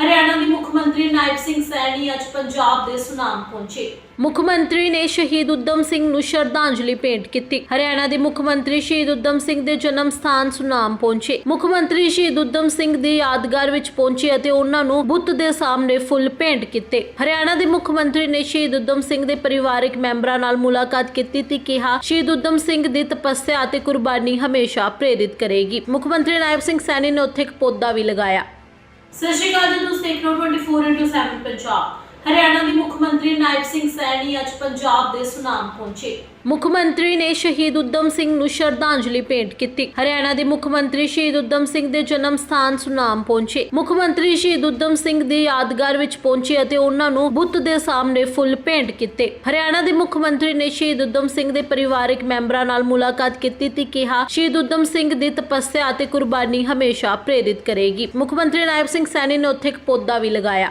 ਹਰਿਆਣਾ ਦੇ ਮੁੱਖ ਮੰਤਰੀ ਨਾਇਬ ਸਿੰਘ ਸੈਣੀ ਅੱਜ ਪੰਜਾਬ ਦੇ ਸੁਨਾਮ ਪਹੁੰਚੇ। ਮੁੱਖ ਮੰਤਰੀ ਨੇ ਸ਼ਹੀਦ ਉਦਮ ਸਿੰਘ ਨੂੰ ਸ਼ਰਧਾਂਜਲੀ ਭੇਂਟ ਕੀਤੀ। ਹਰਿਆਣਾ ਦੇ ਮੁੱਖ ਮੰਤਰੀ ਸ਼ਹੀਦ ਉਦਮ ਸਿੰਘ ਦੇ ਜਨਮ ਸਥਾਨ ਸੁਨਾਮ ਪਹੁੰਚੇ। ਮੁੱਖ ਮੰਤਰੀ ਸ਼ਹੀਦ ਉਦਮ ਸਿੰਘ ਦੀ ਯਾਦਗਾਰ ਵਿੱਚ ਪਹੁੰਚੇ ਅਤੇ ਉਹਨਾਂ ਨੂੰ ਬੁੱਤ ਦੇ ਸਾਹਮਣੇ ਫੁੱਲ ਭੇਂਟ ਕੀਤੇ। ਹਰਿਆਣਾ ਦੇ ਮੁੱਖ ਮੰਤਰੀ ਨੇ ਸ਼ਹੀਦ ਉਦਮ ਸਿੰਘ ਦੇ ਪਰਿਵਾਰਕ ਮੈਂਬਰਾਂ ਨਾਲ ਮੁਲਾਕਾਤ ਕੀਤੀ ਤੇ ਕਿਹਾ, ਸ਼ਹੀਦ ਉਦਮ ਸਿੰਘ ਦੀ ਤਪੱਸਿਆ ਅਤੇ ਕੁਰਬਾਨੀ ਹਮੇਸ਼ਾ ਪ੍ਰੇਰਿਤ ਕਰੇਗੀ। ਮੁੱਖ ਮੰਤਰੀ ਨਾਇਬ ਸਿੰਘ ਸੈਣੀ ਨੇ ਉੱਥੇ ਇੱਕ ਪੌਦਾ ਵੀ ਲਗਾਇਆ। ਸਤਿ ਸ਼੍ਰੀ ਅਕਾਲ ਜੀ ਤੁਸੀਂ ਦੇਖ ਰਹੇ ਹੋ 24x7 ਪੰਜਾਬ। ਹਰਿਆਣਾ ਦੇ ਮੁੱਖ ਮੰਤਰੀ ਨਾਇਬ ਸਿੰਘ ਸੈਣੀ ਅੱਜ ਪੰਜਾਬ ਦੇ ਸੁਨਾਮ ਪਹੁੰਚੇ। ਮੁੱਖ ਮੰਤਰੀ ਨੇ ਸ਼ਹੀਦ ਉਦਮ ਸਿੰਘ ਨੂੰ ਸ਼ਰਧਾਂਜਲੀ ਭੇਂਟ ਕੀਤੀ। ਹਰਿਆਣਾ ਦੇ ਮੁੱਖ ਮੰਤਰੀ ਸ਼ਹੀਦ ਉਦਮ ਸਿੰਘ ਦੇ ਜਨਮ ਸਥਾਨ ਸੁਨਾਮ ਪਹੁੰਚੇ। ਮੁੱਖ ਮੰਤਰੀ ਸ਼ਹੀਦ ਉਦਮ ਸਿੰਘ ਦੀ ਯਾਦਗਾਰ ਵਿੱਚ ਪਹੁੰਚੇ ਅਤੇ ਉਹਨਾਂ ਨੂੰ ਬੁੱਤ ਦੇ ਸਾਹਮਣੇ ਫੁੱਲ ਭੇਂਟ ਕੀਤੇ। ਹਰਿਆਣਾ ਦੇ ਮੁੱਖ ਮੰਤਰੀ ਨੇ ਸ਼ਹੀਦ ਉਦਮ ਸਿੰਘ ਦੇ ਪਰਿਵਾਰਕ ਮੈਂਬਰਾਂ ਨਾਲ ਮੁਲਾਕਾਤ ਕੀਤੀ ਤੇ ਕਿਹਾ, ਸ਼ਹੀਦ ਉਦਮ ਸਿੰਘ ਦੀ ਤਪੱਸਿਆ ਅਤੇ ਕੁਰਬਾਨੀ ਹਮੇਸ਼ਾ ਪ੍ਰੇਰਿਤ ਕਰੇਗੀ। ਮੁੱਖ ਮੰਤਰੀ ਨਾਇਬ ਸਿੰਘ ਸੈਣੀ ਨੇ ਉੱਥੇ ਇੱਕ ਪੌਦਾ ਵੀ ਲਗਾਇਆ।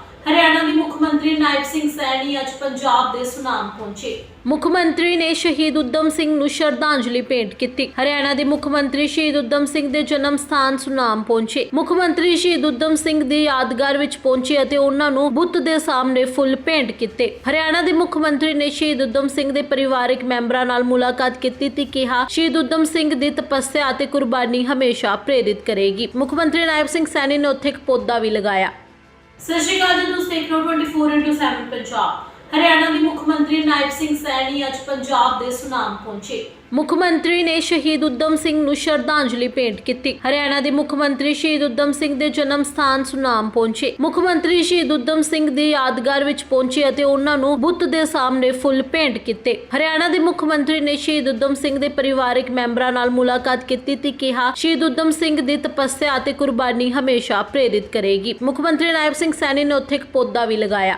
ਹਰਿਆਣਾ ਦੇ ਮੁੱਖ ਮੰਤਰੀ ਨਾਇਬ ਸਿੰਘ ਸੈਣੀ ਅੱਜ ਪੰਜਾਬ ਦੇ ਸੁਨਾਮ ਪਹੁੰਚੇ। ਮੁੱਖ ਮੰਤਰੀ ਨੇ ਸ਼ਹੀਦ ਉਦਮ ਸਿੰਘ ਨੂੰ ਸ਼ਰਧਾਂਜਲੀ ਭੇਂਟ ਕੀਤੀ। ਹਰਿਆਣਾ ਦੇ ਮੁੱਖ ਮੰਤਰੀ ਸ਼ਹੀਦ ਉਦਮ ਸਿੰਘ ਦੇ ਜਨਮ ਸਥਾਨ ਸੁਨਾਮ ਪਹੁੰਚੇ। ਮੁੱਖ ਮੰਤਰੀ ਸ਼ਹੀਦ ਉਦਮ ਸਿੰਘ ਦੀ ਯਾਦਗਾਰ ਵਿੱਚ ਪਹੁੰਚੇ ਅਤੇ ਉਹਨਾਂ ਨੂੰ ਬੁੱਤ ਦੇ ਸਾਹਮਣੇ ਫੁੱਲ ਭੇਂਟ ਕੀਤੇ। ਹਰਿਆਣਾ ਦੇ ਮੁੱਖ ਮੰਤਰੀ ਨੇ ਸ਼ਹੀਦ ਉਦਮ ਸਿੰਘ ਦੇ ਪਰਿਵਾਰਕ ਮੈਂਬਰਾਂ ਨਾਲ ਮੁਲਾਕਾਤ ਕੀਤੀ ਤੇ ਕਿਹਾ, ਸ਼ਹੀਦ ਉਦਮ ਸਿੰਘ ਦੀ ਤਪੱਸਿਆ ਅਤੇ ਕੁਰਬਾਨੀ ਹਮੇਸ਼ਾ ਪ੍ਰੇਰਿਤ ਕਰੇਗੀ। ਮੁੱਖ ਮੰਤਰੀ ਨਾਇਬ ਸਿੰਘ ਸੈਣੀ ਨੇ ਉੱਥੇ ਇੱਕ ਪੌਦਾ ਵੀ ਲਗਾਇਆ। ਸਤਿ ਸ਼੍ਰੀ ਅਕਾਲ ਜੀ ਤੁਸੀਂ ਦੇਖ ਰਹੇ ਹੋ 24x7 ਪੰਜਾਬ। ਹਰਿਆਣਾ ਦੇ ਮੁੱਖ ਮੰਤਰੀ ਨਾਇਬ ਸਿੰਘ ਸੈਣੀ ਅੱਜ ਪੰਜਾਬ ਦੇ ਸੁਨਾਮ ਪਹੁੰਚੇ। ਮੁੱਖ ਮੰਤਰੀ ਨੇ ਸ਼ਹੀਦ ਉਦਮ ਸਿੰਘ ਨੂੰ ਸ਼ਰਧਾਂਜਲੀ ਭੇਂਟ ਕੀਤੀ। ਹਰਿਆਣਾ ਦੇ ਮੁੱਖ ਮੰਤਰੀ ਸ਼ਹੀਦ ਉਦਮ ਸਿੰਘ ਦੇ ਜਨਮ ਸਥਾਨ ਸੁਨਾਮ ਪਹੁੰਚੇ। ਮੁੱਖ ਮੰਤਰੀ ਸ਼ਹੀਦ ਉਦਮ ਸਿੰਘ ਦੀ ਯਾਦਗਾਰ ਵਿੱਚ ਪਹੁੰਚੇ ਅਤੇ ਉਹਨਾਂ ਨੂੰ ਬੁੱਤ ਦੇ ਸਾਹਮਣੇ ਫੁੱਲ ਭੇਂਟ ਕੀਤੇ। ਹਰਿਆਣਾ ਦੇ ਮੁੱਖ ਮੰਤਰੀ ਨੇ ਸ਼ਹੀਦ ਉਦਮ ਸਿੰਘ ਦੇ ਪਰਿਵਾਰਕ ਮੈਂਬਰਾਂ ਨਾਲ ਮੁਲਾਕਾਤ ਕੀਤੀ ਤੇ ਕਿਹਾ, ਸ਼ਹੀਦ ਉਦਮ ਸਿੰਘ ਦੀ ਤਪੱਸਿਆ ਅਤੇ ਕੁਰਬਾਨੀ ਹਮੇਸ਼ਾ ਪ੍ਰੇਰਿਤ ਕਰੇਗੀ। ਮੁੱਖ ਮੰਤਰੀ ਨਾਇਬ ਸਿੰਘ ਸੈਣੀ ਨੇ ਉੱਥੇ ਇੱਕ ਪੌਦਾ ਵੀ ਲਗਾਇਆ।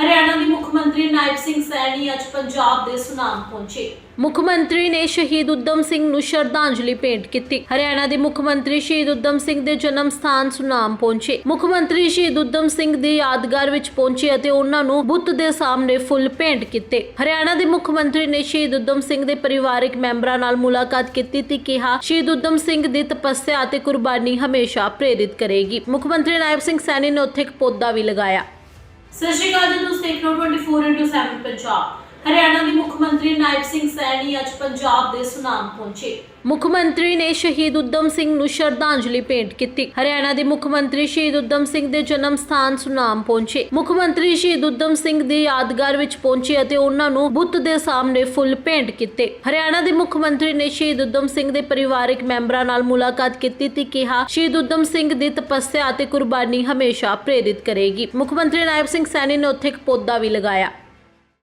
ਹਰਿਆਣਾ ਦੇ ਮੁੱਖ ਮੰਤਰੀ ਨਾਇਬ ਸਿੰਘ ਸੈਣੀ ਅੱਜ ਪੰਜਾਬ ਦੇ ਸੁਨਾਮ ਪਹੁੰਚੇ। ਮੁੱਖ ਮੰਤਰੀ ਨੇ ਸ਼ਹੀਦ ਉਦਮ ਸਿੰਘ ਨੂੰ ਸ਼ਰਧਾਂਜਲੀ ਭੇਂਟ ਕੀਤੀ। ਹਰਿਆਣਾ ਦੇ ਮੁੱਖ ਮੰਤਰੀ ਸ਼ਹੀਦ ਉਦਮ ਸਿੰਘ ਦੇ ਜਨਮ ਸਥਾਨ ਸੁਨਾਮ ਪਹੁੰਚੇ। ਮੁੱਖ ਮੰਤਰੀ ਸ਼ਹੀਦ ਉਦਮ ਸਿੰਘ ਦੀ ਯਾਦਗਾਰ ਵਿੱਚ ਪਹੁੰਚੇ ਅਤੇ ਉਹਨਾਂ ਨੂੰ ਬੁੱਤ ਦੇ ਸਾਹਮਣੇ ਫੁੱਲ ਭੇਂਟ ਕੀਤੇ। ਹਰਿਆਣਾ ਦੇ ਮੁੱਖ ਮੰਤਰੀ ਨੇ ਸ਼ਹੀਦ ਉਦਮ ਸਿੰਘ ਦੇ ਪਰਿਵਾਰਕ ਮੈਂਬਰਾਂ ਨਾਲ ਮੁਲਾਕਾਤ ਕੀਤੀ ਤੇ ਕਿਹਾ, ਸ਼ਹੀਦ ਉਦਮ ਸਿੰਘ ਦੀ ਤਪੱਸਿਆ ਅਤੇ ਕੁਰਬਾਨੀ ਹਮੇਸ਼ਾ ਪ੍ਰੇਰਿਤ ਕਰੇਗੀ। ਮੁੱਖ ਮੰਤਰੀ ਨਾਇਬ ਸਿੰਘ ਸੈਣੀ ਨੇ ਉੱਥੇ ਇੱਕ ਪੌਦਾ ਵੀ ਲਗਾਇਆ। ਸਤਿ ਸ਼੍ਰੀ ਅਕਾਲ ਜੀ ਤੁਸੀਂ ਦੇਖ ਰਹੇ ਹੋ 24x7 ਪੰਜਾਬ। ਹਰਿਆਣਾ ਦੇ ਮੁੱਖ ਮੰਤਰੀ ਨਾਇਬ ਸਿੰਘ ਸੈਣੀ ਅੱਜ ਪੰਜਾਬ ਦੇ ਸੁਨਾਮ ਪਹੁੰਚੇ। ਮੁੱਖ ਮੰਤਰੀ ਨੇ ਸ਼ਹੀਦ ਉਦਮ ਸਿੰਘ ਨੂੰ ਸ਼ਰਧਾਂਜਲੀ ਭੇਂਟ ਕੀਤੀ। ਹਰਿਆਣਾ ਦੇ ਮੁੱਖ ਮੰਤਰੀ ਸ਼ਹੀਦ ਉਦਮ ਸਿੰਘ ਦੇ ਜਨਮ ਸਥਾਨ ਸੁਨਾਮ ਪਹੁੰਚੇ। ਮੁੱਖ ਮੰਤਰੀ ਸ਼ਹੀਦ ਉਦਮ ਸਿੰਘ ਦੀ ਯਾਦਗਾਰ ਵਿੱਚ ਪਹੁੰਚੇ ਅਤੇ ਉਹਨਾਂ ਨੂੰ ਬੁੱਤ ਦੇ ਸਾਹਮਣੇ ਫੁੱਲ ਭੇਂਟ ਕੀਤੇ। ਹਰਿਆਣਾ ਦੇ ਮੁੱਖ ਮੰਤਰੀ ਨੇ ਸ਼ਹੀਦ ਉਦਮ ਸਿੰਘ ਦੇ ਪਰਿਵਾਰਕ ਮੈਂਬਰਾਂ ਨਾਲ ਮੁਲਾਕਾਤ ਕੀਤੀ ਤੇ ਕਿਹਾ, ਸ਼ਹੀਦ ਉਦਮ ਸਿੰਘ ਦੀ ਤਪੱਸਿਆ ਅਤੇ ਕੁਰਬਾਨੀ ਹਮੇਸ਼ਾ ਪ੍ਰੇਰਿਤ ਕਰੇਗੀ। ਮੁੱਖ ਮੰਤਰੀ ਨਾਇਬ ਸਿੰਘ ਸੈਣੀ ਨੇ ਉੱਥੇ ਇੱਕ ਪੌਦਾ ਵੀ ਲਗਾਇਆ।